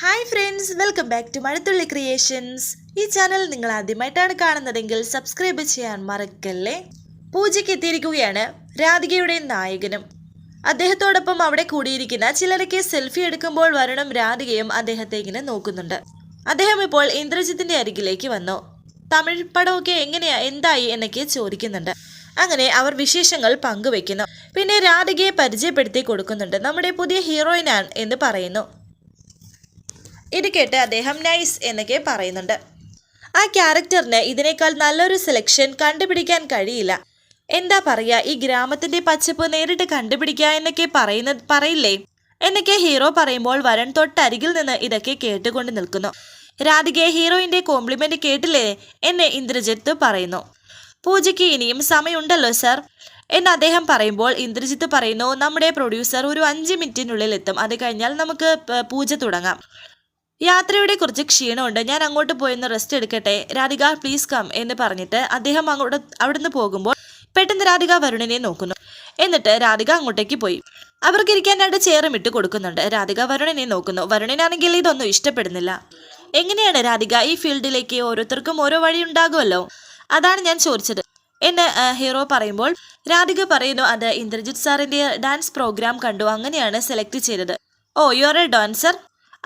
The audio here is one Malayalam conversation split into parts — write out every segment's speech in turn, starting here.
Hi friends welcome back to Mazhathulli creations ഈ ചാനൽ നിങ്ങൾ ആദ്യമായിട്ടാണ് കാണുന്നതെങ്കിൽ സബ്സ്ക്രൈബ് ചെയ്യാൻ മറക്കല്ലേ? പൂജയ്ക്ക് എത്തിയിരിക്കുകയാണ് രാധികയുടെ നായകനും. അദ്ദേഹത്തോടൊപ്പം അവിടെ കൂടിയിരിക്കുന്ന ചിലരൊക്കെ സെൽഫി എടുക്കുമ്പോൾ വരണം രാധികയും അദ്ദേഹത്തെ ഇങ്ങനെ നോക്കുന്നുണ്ട്. അദ്ദേഹം ഇപ്പോൾ ഇന്ദ്രജിത്തിന്റെ അരികിലേക്ക് വന്നു. തമിഴ് പടമൊക്കെ എങ്ങനെയാ എന്തായി എന്നൊക്കെ ചോദിക്കുന്നുണ്ട്. അങ്ങനെ അവർ വിശേഷങ്ങൾ പങ്കുവെക്കുന്നു. പിന്നെ രാധികയെ പരിചയപ്പെടുത്തി കൊടുക്കുന്നുണ്ട്. നമ്മുടെ പുതിയ ഹീറോയിനാണ് എന്ന് പറയുന്നു. ഇത് കേട്ട് അദ്ദേഹം നൈസ് എന്നൊക്കെ പറയുന്നുണ്ട്. ആ ക്യാരക്ടറിന് ഇതിനേക്കാൾ നല്ലൊരു സെലക്ഷൻ കണ്ടുപിടിക്കാൻ കഴിയില്ല. എന്താ പറയാ ഈ ഗ്രാമത്തിന്റെ പച്ചപ്പ് നേരിട്ട് കണ്ടുപിടിക്കുക എന്നൊക്കെ പറയുന്ന പറയില്ലേ? എന്നൊക്കെ ഹീറോ പറയുമ്പോൾ വരൻ തൊട്ടരികിൽ നിന്ന് ഇതൊക്കെ കേട്ടുകൊണ്ട് നിൽക്കുന്നു. രാധികയെ ഹീറോയിന്റെ കോംപ്ലിമെന്റ് കേട്ടില്ലേ? എന്നെ ഇന്ദ്രജിത്ത് പറയുന്നു. പൂജയ്ക്ക് ഇനിയും സമയമുണ്ടല്ലോ സർ എന്ന് അദ്ദേഹം പറയുമ്പോൾ ഇന്ദ്രജിത്ത് പറയുന്നു നമ്മുടെ പ്രൊഡ്യൂസർ ഒരു അഞ്ച് മിനിറ്റിനുള്ളിൽ എത്തും. അത് കഴിഞ്ഞാൽ നമുക്ക് പൂജ തുടങ്ങാം. യാത്രയുടെ കുറച്ച് ക്ഷീണമുണ്ട്. ഞാൻ അങ്ങോട്ട് പോയൊന്ന് റെസ്റ്റ് എടുക്കട്ടെ. രാധിക പ്ലീസ് കം എന്ന് പറഞ്ഞിട്ട് അദ്ദേഹം അങ്ങോട്ട് അവിടുന്ന് പോകുമ്പോൾ പെട്ടെന്ന് രാധിക വരുണിനെ നോക്കുന്നു. എന്നിട്ട് രാധിക അങ്ങോട്ടേക്ക് പോയി. അവർക്ക് രണ്ട് ചെയറും ഇട്ട് കൊടുക്കുന്നുണ്ട്. രാധിക വരുണിനെ നോക്കുന്നു. വരുണിനാണെങ്കിൽ ഇതൊന്നും ഇഷ്ടപ്പെടുന്നില്ല. എങ്ങനെയാണ് രാധിക ഈ ഫീൽഡിലേക്ക് ഓരോരുത്തർക്കും ഓരോ വഴി ഉണ്ടാകുമല്ലോ? അതാണ് ഞാൻ ചോദിച്ചത്. എന്ന് ഹീറോ പറയുമ്പോൾ രാധിക പറയുന്നു അത് ഇന്ദ്രജിത് സാറിന്റെ ഡാൻസ് പ്രോഗ്രാം കണ്ടു. അങ്ങനെയാണ് സെലക്ട് ചെയ്തത്. Oh you are a dancer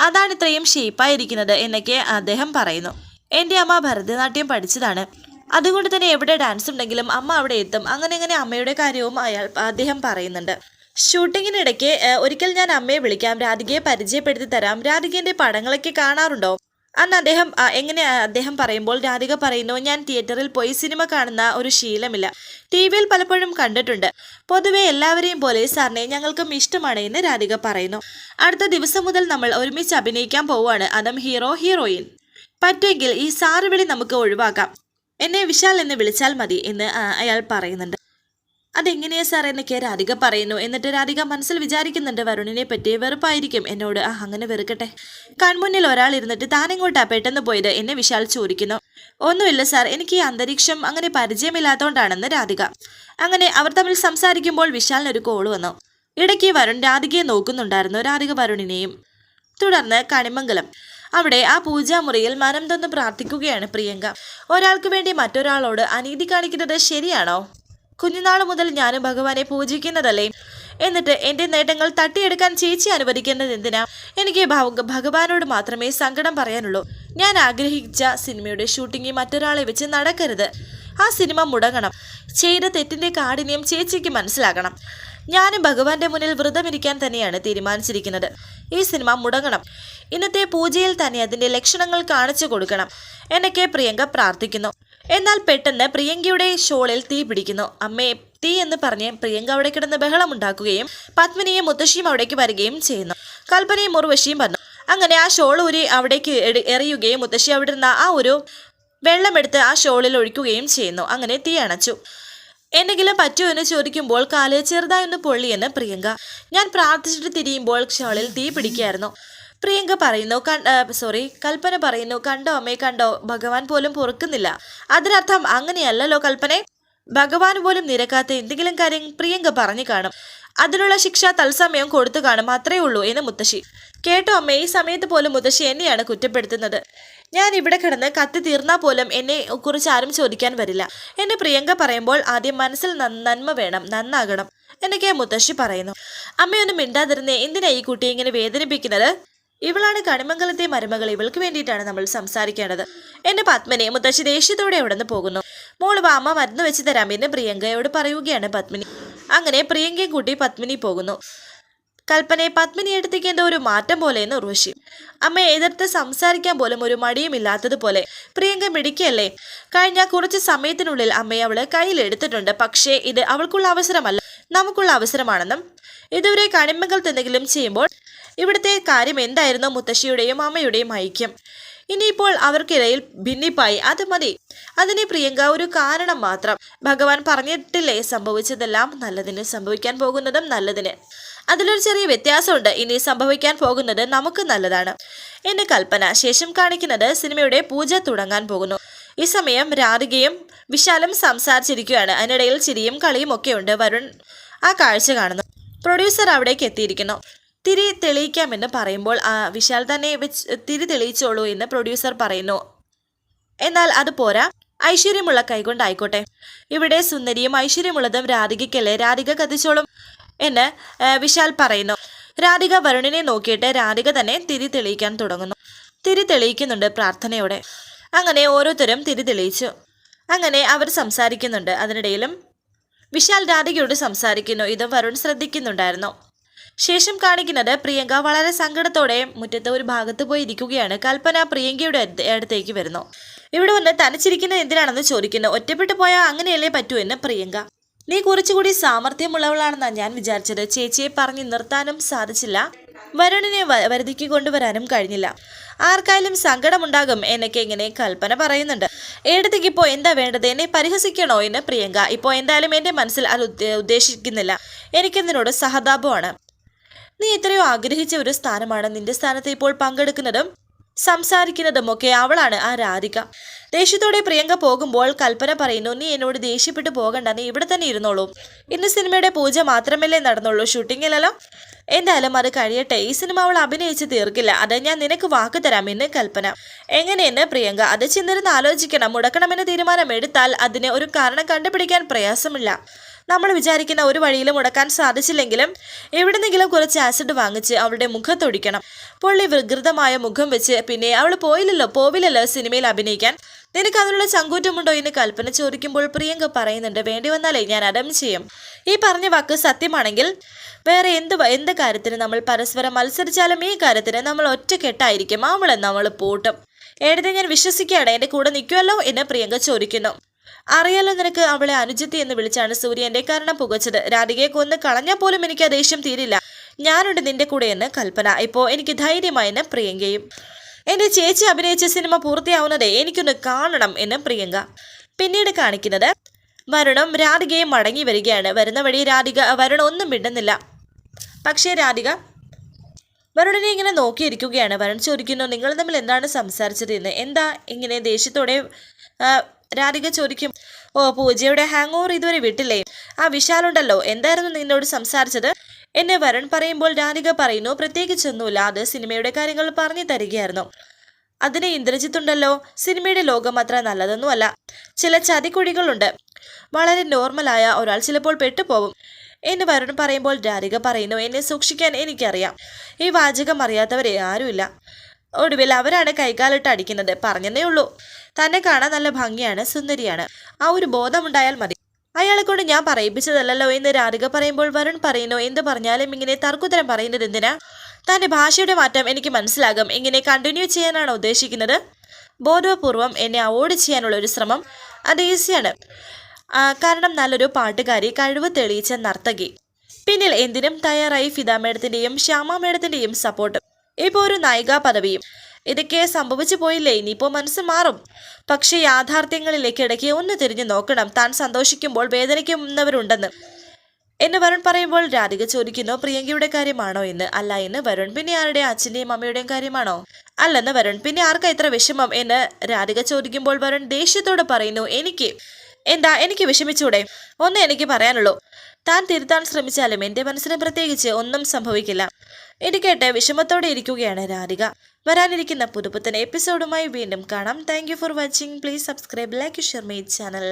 അതാണ് ഇത്രയും ഷേപ്പായിരിക്കുന്നത് എന്നൊക്കെ അദ്ദേഹം പറയുന്നു. എന്റെ അമ്മ ഭരതനാട്യം പഠിച്ചതാണ്. അതുകൊണ്ട് തന്നെ എവിടെ ഡാൻസ് ഉണ്ടെങ്കിലും അമ്മ അവിടെ എത്തും. അങ്ങനെ അങ്ങനെ അമ്മയുടെ കാര്യവും അയാൾ അദ്ദേഹം പറയുന്നുണ്ട്. ഷൂട്ടിങ്ങിനിടയ്ക്ക് ഒരിക്കൽ ഞാൻ അമ്മയെ വിളിക്കാം. രാധികയെ പരിചയപ്പെടുത്തി തരാം. രാധികേന്റെ പടങ്ങളൊക്കെ കാണാറുണ്ടോ? അന്ന് അദ്ദേഹം എങ്ങനെ അദ്ദേഹം പറയുമ്പോൾ രാധിക പറയുന്നു ഞാൻ തിയേറ്ററിൽ പോയി സിനിമ കാണുന്ന ഒരു ശീലമില്ല. ടി വിയിൽ പലപ്പോഴും കണ്ടിട്ടുണ്ട്. പൊതുവെ എല്ലാവരെയും പോലെ സാറിനെ ഞങ്ങൾക്കും ഇഷ്ടമാണ് എന്ന് രാധിക പറയുന്നു. അടുത്ത ദിവസം മുതൽ നമ്മൾ ഒരുമിച്ച് അഭിനയിക്കാൻ പോവുകയാണ്. അതും ഹീറോ ഹീറോയിൻ. പറ്റുമെങ്കിൽ ഈ സാറ് വിളി നമുക്ക് ഒഴിവാക്കാം. എന്നെ വിശാൽ എന്ന് വിളിച്ചാൽ മതി എന്ന് അയാൾ പറയുന്നുണ്ട്. അതെങ്ങനെയാ സാർ എന്നൊക്കെ രാധിക പറയുന്നു. എന്നിട്ട് രാധിക മനസ്സിൽ വിചാരിക്കുന്നുണ്ട് വരുണിനെ പറ്റി വെറുപ്പായിരിക്കും എന്നോട്. ആ അങ്ങനെ വെറുക്കട്ടെ. കൺമുന്നിൽ ഒരാൾ ഇരുന്നിട്ട് താനെങ്ങോട്ടാ പെട്ടെന്ന് പോയത്? എന്നെ വിശാൽ ചോദിക്കുന്നു. ഒന്നുമില്ല സാർ. എനിക്ക് ഈ അന്തരീക്ഷം അങ്ങനെ പരിചയമില്ലാത്തതുകൊണ്ടാണെന്ന് രാധിക. അങ്ങനെ അവർ തമ്മിൽ സംസാരിക്കുമ്പോൾ വിശാലിനൊരു കോൾ വന്നു. ഇടയ്ക്ക് വരുൺ രാധികയെ നോക്കുന്നുണ്ടായിരുന്നു. രാധിക വരുണിനെയും. തുടർന്ന് കണിമംഗലം. അവിടെ ആ പൂജാമുറിയിൽ മനം തന്നു പ്രാർത്ഥിക്കുകയാണ് പ്രിയങ്ക. ഒരാൾക്ക് വേണ്ടി മറ്റൊരാളോട് അനീതി കാണിക്കുന്നത് ശരിയാണോ? കുഞ്ഞുനാൾ മുതൽ ഞാനും ഭഗവാനെ പൂജിക്കുന്നതല്ലേ? എന്നിട്ട് എന്റെ നേട്ടങ്ങൾ തട്ടിയെടുക്കാൻ ചേച്ചി അനുവദിക്കുന്നത് എന്തിനാ? എനിക്ക് ഭഗവാനോട് മാത്രമേ സങ്കടം പറയാനുള്ളൂ. ഞാൻ ആഗ്രഹിച്ച സിനിമയുടെ ഷൂട്ടിംഗ് മറ്റൊരാളെ വെച്ച് നടക്കരുത്. ആ സിനിമ മുടങ്ങണം. ചെയ്ത തെറ്റിന്റെ കാഠിന്യം ചേച്ചിക്ക് മനസ്സിലാകണം. ഞാനും ഭഗവാന്റെ മുന്നിൽ വ്രതമിരിക്കാൻ തന്നെയാണ് തീരുമാനിച്ചിരിക്കുന്നത്. ഈ സിനിമ മുടങ്ങണം. ഇന്നത്തെ പൂജയിൽ തന്നെ അതിന്റെ ലക്ഷണങ്ങൾ കാണിച്ചു കൊടുക്കണം. എന്നൊക്കെ പ്രിയങ്ക പ്രാർത്ഥിക്കുന്നു. എന്നാൽ പെട്ടെന്ന് പ്രിയങ്കയുടെ ഷോളിൽ തീ പിടിക്കുന്നു. അമ്മയെ തീ എന്ന് പറഞ്ഞ് പ്രിയങ്ക അവിടെ കിടന്ന് ബഹളമുണ്ടാക്കുകയും പത്മിനിയും മുത്തശ്ശിയും അവിടേക്ക് വരികയും ചെയ്യുന്നു. കൽപ്പനയും മുറുവശിയും വന്നു. അങ്ങനെ ആ ഷോൾ ഊരി അവിടേക്ക് എറിയുകയും മുത്തശ്ശി അവിടെ നിന്ന് ആ ഒരു വെള്ളമെടുത്ത് ആ ഷോളിൽ ഒഴിക്കുകയും ചെയ്യുന്നു. അങ്ങനെ തീ അണച്ചു. എന്തെങ്കിലും പറ്റുമോ എന്ന് ചോദിക്കുമ്പോൾ കാൽ ചെറുതായൊന്ന് പൊള്ളിയെന്ന് പ്രിയങ്ക. ഞാൻ പ്രാർത്ഥിച്ചിട്ട് തിരിയുമ്പോൾ ഷോളിൽ തീ പിടിക്കായിരുന്നു പ്രിയങ്ക പറയുന്നു സോറി കൽപ്പന പറയുന്നു കണ്ടോ അമ്മേ കണ്ടോ ഭഗവാൻ പോലും പൊറുക്കുന്നില്ല. അതിനർത്ഥം അങ്ങനെയല്ലല്ലോ കൽപ്പനെ. ഭഗവാൻ പോലും നിരക്കാത്ത എന്തെങ്കിലും കാര്യം പ്രിയങ്ക പറഞ്ഞു കാണും. അതിനുള്ള ശിക്ഷ തത്സമയം കൊടുത്തു കാണും അത്രേ ഉള്ളൂ എന്ന് മുത്തശ്ശി. കേട്ടോ അമ്മ ഈ സമയത്ത് പോലും മുത്തശ്ശി എന്നെയാണ് കുറ്റപ്പെടുത്തുന്നത്. ഞാൻ ഇവിടെ കിടന്ന് കത്തി തീർന്നാൽ പോലും എന്നെ കുറിച്ച് ആരും ചോദിക്കാൻ വരില്ല. എന്നെ പ്രിയങ്ക പറയുമ്പോൾ ആദ്യം മനസ്സിൽ നന്മ വേണം നന്നാകണം എന്നൊക്കെ മുത്തശ്ശി പറയുന്നു. അമ്മയൊന്നും മിണ്ടാതിരുന്നേ എന്തിനാ ഈ കുട്ടിയെ ഇങ്ങനെ വേദനിപ്പിക്കുന്നത്? ഇവളാണ് കണിമംഗലത്തെ മരുമകൾ. ഇവൾക്ക് വേണ്ടിയിട്ടാണ് നമ്മൾ സംസാരിക്കേണ്ടത്. എന്റെ പത്മിനി മുത്തശ്ശി ദേഷ്യത്തോടെ അവിടെ നിന്ന് പോകുന്നു. മോൾ വാമ മരുന്ന് വെച്ച് തരാം. എന്ന് പ്രിയങ്കയോട് പറയുകയാണ് പത്മിനി. അങ്ങനെ പ്രിയങ്കയും കൂട്ടി പത്മിനി പോകുന്നു. കൽപ്പനയെ പത്മിനി അടുത്തേക്ക് എന്തോ ഒരു മാറ്റം പോലെയെന്ന് ഉർവശി. അമ്മയെ എതിർത്ത് സംസാരിക്കാൻ പോലും ഒരു മടിയുമില്ലാത്തതുപോലെ പ്രിയങ്ക മിടിക്കല്ലേ കഴിഞ്ഞ കുറച്ച് സമയത്തിനുള്ളിൽ അമ്മയെ അവൾ കയ്യിലെടുത്തിട്ടുണ്ട് പക്ഷേ ഇത് അവൾക്കുള്ള അവസരമല്ല. നമുക്കുള്ള അവസരമാണെന്നും ഇതുവരെ കണിമകൾ എന്തെങ്കിലും ചെയ്യുമ്പോൾ ഇവിടുത്തെ കാര്യം എന്തായിരുന്നു മുത്തശ്ശിയുടെയും അമ്മയുടെയും ഐക്യം. ഇനിയിപ്പോൾ അവർക്കിടയിൽ ഭിന്നിപ്പായി. അത് മതി. അതിന് പ്രിയങ്ക ഒരു കാരണം മാത്രം. ഭഗവാൻ പറഞ്ഞിട്ടില്ലേ സംഭവിച്ചതെല്ലാം നല്ലതിന് സംഭവിക്കാൻ പോകുന്നതും നല്ലതിന്. അതിലൊരു ചെറിയ വ്യത്യാസമുണ്ട്. ഇനി സംഭവിക്കാൻ പോകുന്നത് നമുക്ക് നല്ലതാണ്. എന്റെ കൽപ്പന ശേഷം കാണിക്കുന്നത് സിനിമയുടെ പൂജ തുടങ്ങാൻ പോകുന്നു. ഈ സമയം രാധികയും വിശാലും സംസാരിച്ചിരിക്കുകയാണ്. അതിനിടയിൽ ചിരിയും കളിയും ഒക്കെ ഉണ്ട്. വരുൺ ആ കാഴ്ച കാണുന്നു. പ്രൊഡ്യൂസർ അവിടേക്ക് എത്തിയിരിക്കുന്നു. തിരി തെളിയിക്കാമെന്ന് പറയുമ്പോൾ ആ വിശാൽ തന്നെ വെച്ച് തിരി തെളിയിച്ചോളൂ എന്ന് പ്രൊഡ്യൂസർ പറയുന്നു. എന്നാൽ അത് പോരാ. ഐശ്വര്യമുള്ള കൈകൊണ്ടായിക്കോട്ടെ. ഇവിടെ സുന്ദരിയും ഐശ്വര്യമുള്ളതും രാധികയ്ക്കല്ലേ. രാധിക കത്തിച്ചോളും. എന്ന് വിശാൽ പറയുന്നു. രാധിക വരുണിനെ നോക്കിയിട്ട് രാധിക തന്നെ തിരി തെളിയിക്കാൻ തുടങ്ങുന്നു. തിരി തെളിയിക്കുന്നുണ്ട് പ്രാർത്ഥനയോടെ. അങ്ങനെ ഓരോരുത്തരും തിരി തെളിയിച്ചു. അങ്ങനെ അവർ സംസാരിക്കുന്നുണ്ട്. അതിനിടയിലും വിശാൽ രാധികയോട് സംസാരിക്കുന്നു. ഇത് വരുൺ ശ്രദ്ധിക്കുന്നുണ്ടായിരുന്നു. ശേഷം കാണിക്കുന്നത് പ്രിയങ്ക വളരെ സങ്കടത്തോടെ മുറ്റത്തെ ഒരു ഭാഗത്ത് പോയി ഇരിക്കുകയാണ്. കൽപ്പന പ്രിയങ്കയുടെ അടുത്തേക്ക് വരുന്നു. ഇവിടെ വന്ന് തനിച്ചിരിക്കുന്നത് എന്തിനാണെന്ന് ചോദിക്കുന്നു. ഒറ്റപ്പെട്ടു പോയാൽ അങ്ങനെയല്ലേ പറ്റൂ എന്ന് പ്രിയങ്ക. നീ കുറച്ചുകൂടി സാമർഥ്യമുള്ളവളാണെന്നാണ് ഞാൻ വിചാരിച്ചത്. ചേച്ചിയെ പറഞ്ഞു നിർത്താനും സാധിച്ചില്ല. വരുണിനെ വരുതിക്ക് കൊണ്ടുവരാനും കഴിഞ്ഞില്ല. ആർക്കായാലും സങ്കടമുണ്ടാകും എന്നൊക്കെ ഇങ്ങനെ കൽപ്പന പറയുന്നുണ്ട്. എടുത്തേക്ക് ഇപ്പോൾ എന്താ വേണ്ടത്? എന്നെ പരിഹസിക്കണോ എന്ന് പ്രിയങ്ക? ഇപ്പോൾ എന്തായാലും എന്റെ മനസ്സിൽ അത് ഉദ്ദേ- ഉദ്ദേശിക്കുന്നില്ല. എനിക്കെന്തിനോട് സഹതാപമാണ്. നീ എത്രയോ ആഗ്രഹിച്ച ഒരു സ്ഥാനമാണ്. നിന്റെ സ്ഥാനത്ത് ഇപ്പോൾ പങ്കെടുക്കുന്നതും സംസാരിക്കുന്നതും ഒക്കെ അവളാണ് ആ രാധിക. ദേഷ്യത്തോടെ പ്രിയങ്ക പോകുമ്പോൾ കൽപ്പന പറയുന്നു നീ എന്നോട് ദേഷ്യപ്പെട്ടു പോകണ്ട നീ ഇവിടെ തന്നെ ഇരുന്നോളൂ. ഇന്ന് സിനിമയുടെ പൂജ മാത്രമല്ലേ നടന്നുള്ളൂ ഷൂട്ടിങ്ങിലല്ലോ എന്തായാലും അത് കഴിയട്ടെ ഈ സിനിമ അവൾ അഭിനയിച്ച് തീർക്കില്ല. അത് ഞാൻ നിനക്ക് വാക്ക് തരാമെന്ന് കൽപ്പന. എങ്ങനെയെന്ന് പ്രിയങ്ക അത് ചെന്നിരുന്ന് ആലോചിക്കണം. മുടക്കണമെന്ന് തീരുമാനം എടുത്താൽ അതിന് ഒരു കാരണം കണ്ടുപിടിക്കാൻ പ്രയാസമില്ല. നമ്മൾ വിചാരിക്കുന്ന ഒരു വഴിയിലും മുടക്കാൻ സാധിച്ചില്ലെങ്കിലും എവിടെന്നെങ്കിലും കുറച്ച് ആസിഡ് വാങ്ങിച്ച് അവളുടെ മുഖത്തൊടിക്കണം പൊള്ളി വികൃതമായ മുഖം വെച്ച് പിന്നെ അവൾ പോയില്ലല്ലോ പോവില്ലല്ലോ സിനിമയിൽ അഭിനയിക്കാൻ. നിനക്ക് അതിനുള്ള ചങ്കൂറ്റമുണ്ടോ എന്ന് കൽപ്പന ചോദിക്കുമ്പോൾ പ്രിയങ്ക പറയുന്നുണ്ട് വേണ്ടി വന്നാലേ ഞാൻ അടം ചെയ്യും. ഈ പറഞ്ഞ വാക്ക് സത്യമാണെങ്കിൽ വേറെ എന്ത് എന്ത് കാര്യത്തിന് നമ്മൾ പരസ്പരം മത്സരിച്ചാലും ഈ കാര്യത്തിന് നമ്മൾ ഒറ്റക്കെട്ടായിരിക്കും. അവളെ നമ്മൾ പൂട്ടും. ഏടത്തെ ഞാൻ വിശ്വസിക്കുകയാണ്. എന്റെ കൂടെ നിൽക്കുമല്ലോ എന്ന് പ്രിയങ്ക ചോദിക്കുന്നു. അറിയാലോ നിനക്ക് അവളെ അനുജത്തി എന്ന് വിളിച്ചാണ് സൂര്യന്റെ കാരണം പുകച്ചത്. രാധികയെ കൊന്ന് കളഞ്ഞാൽ പോലും എനിക്ക് ദേഷ്യം തീരില്ല. ഞാനുണ്ട് നിന്റെ കൂടെ എന്ന് കൽപ്പന. ഇപ്പോൾ എനിക്ക് ധൈര്യമായെന്ന് പ്രിയങ്കയും. എന്റെ ചേച്ചി അഭിനയിച്ച സിനിമ പൂർത്തിയാവുന്നതേ എനിക്കൊന്ന് കാണണം എന്ന് പ്രിയങ്ക പിന്നീട് കാണിക്കുന്നത് വരുണും രാധികയും മടങ്ങി വരികയാണ്. വരുന്ന വഴി രാധിക വരുണ ഒന്നും മിണ്ടുന്നില്ല. പക്ഷേ രാധിക വരുണിനെ ഇങ്ങനെ നോക്കിയിരിക്കുകയാണ്. വരുൺ ചോദിക്കുന്നു നിങ്ങൾ തമ്മിൽ എന്താണ് സംസാരിച്ചത് എന്താ ഇങ്ങനെ ദേഷ്യത്തോടെ രാധിക ചോദിക്കും ഓ പൂജയുടെ ഹാങ് ഓവർ ഇതുവരെ വിട്ടില്ലേ? ആ വിശാലുണ്ടല്ലോ. എന്തായിരുന്നു നിന്നോട് സംസാരിച്ചത്? എന്നെ വരുൺ പറയുമ്പോൾ രാധിക പറയുന്നു പ്രത്യേകിച്ചൊന്നുമില്ല. അത് സിനിമയുടെ കാര്യങ്ങൾ പറഞ്ഞു തരികയായിരുന്നു. അതിനെ ഇന്ദ്രജിത്ത് ഉണ്ടല്ലോ. സിനിമയുടെ ലോകം അത്ര നല്ലതൊന്നുമല്ല. ചില ചതിക്കുഴികളുണ്ട്. വളരെ നോർമലായ ഒരാൾ ചിലപ്പോൾ പെട്ടുപോകും എന്ന് വരുൺ പറയുമ്പോൾ രാധിക പറയുന്നു എന്നെ സൂക്ഷിക്കാൻ എനിക്കറിയാം. ഈ വാചകം അറിയാത്തവരെ ആരുമില്ല. ഒടുവിൽ അവരാണ് കൈകാലിട്ട് അടിക്കുന്നത്. പറഞ്ഞതേ ഉള്ളൂ. തന്നെ കാണാൻ നല്ല ഭംഗിയാണ്. സുന്ദരിയാണ്. ആ ഒരു ബോധമുണ്ടായാൽ മതി. അയാളെ കൊണ്ട് ഞാൻ പറയിപ്പിച്ചതല്ലോ എന്ന് രാധിക പറയുമ്പോൾ വരുൺ പറയുന്നു എന്ത് പറഞ്ഞാലും ഇങ്ങനെ തർക്കുത്തരം പറയുന്നത് എന്തിനാ? തന്റെ ഭാഷയുടെ മാറ്റം എനിക്ക് മനസ്സിലാകും. ഇങ്ങനെ കണ്ടിന്യൂ ചെയ്യാനാണ് ഉദ്ദേശിക്കുന്നത്? ബോധപൂർവം എന്നെ അവോയ്ഡ് ചെയ്യാനുള്ള ഒരു ശ്രമം അത് ഈസിയാണ് കാരണം നല്ലൊരു പാട്ടുകാരി കഴിവ് തെളിയിച്ച നർത്തകി. പിന്നിൽ എന്തിനും തയ്യാറായി ഫിദ മേഡത്തിന്റെയും ശ്യാമ മേഡത്തിന്റെയും സപ്പോർട്ട് ഇപ്പോൾ ഒരു നായികാ പദവിയും. ഇതൊക്കെ സംഭവിച്ചു പോയില്ലേ? ഇനിയിപ്പോൾ മനസ്സ് മാറും. പക്ഷേ യാഥാർത്ഥ്യങ്ങളിലേക്ക് ഇടയ്ക്ക് ഒന്ന് തിരിഞ്ഞു നോക്കണം. താൻ സന്തോഷിക്കുമ്പോൾ വേദനിക്കുന്നവരുണ്ടെന്ന്. എന്ന് വരുൺ പറയുമ്പോൾ രാധിക ചോദിക്കുന്നു പ്രിയങ്കയുടെ കാര്യമാണോ എന്ന് അല്ല എന്ന് വരുൺ പിന്നെ ആരുടെ? അച്ഛന്റെയും അമ്മയുടെയും കാര്യമാണോ? അല്ലെന്ന് വരുൺ പിന്നെ ആർക്കാ ഇത്ര വിഷമം? എന്ന് രാധിക ചോദിക്കുമ്പോൾ വരുൺ ദേഷ്യത്തോടെ പറയുന്നു എനിക്ക്. എന്താ? എനിക്ക് വിഷമിച്ചൂടെ? ഒന്ന് എനിക്ക് പറയാനുള്ളൂ. താൻ തിരുത്താൻ ശ്രമിച്ചാലും എന്റെ മനസ്സിന് പ്രത്യേകിച്ച് ഒന്നും സംഭവിക്കില്ല. ഇത് വിഷമത്തോടെ ഇരിക്കുകയാണ് രാധിക. വരാനിരിക്കുന്ന പുതുപുത്തൻ എപ്പിസോഡുമായി വീണ്ടും കാണാം. Thank for watching please subscribe like share my channel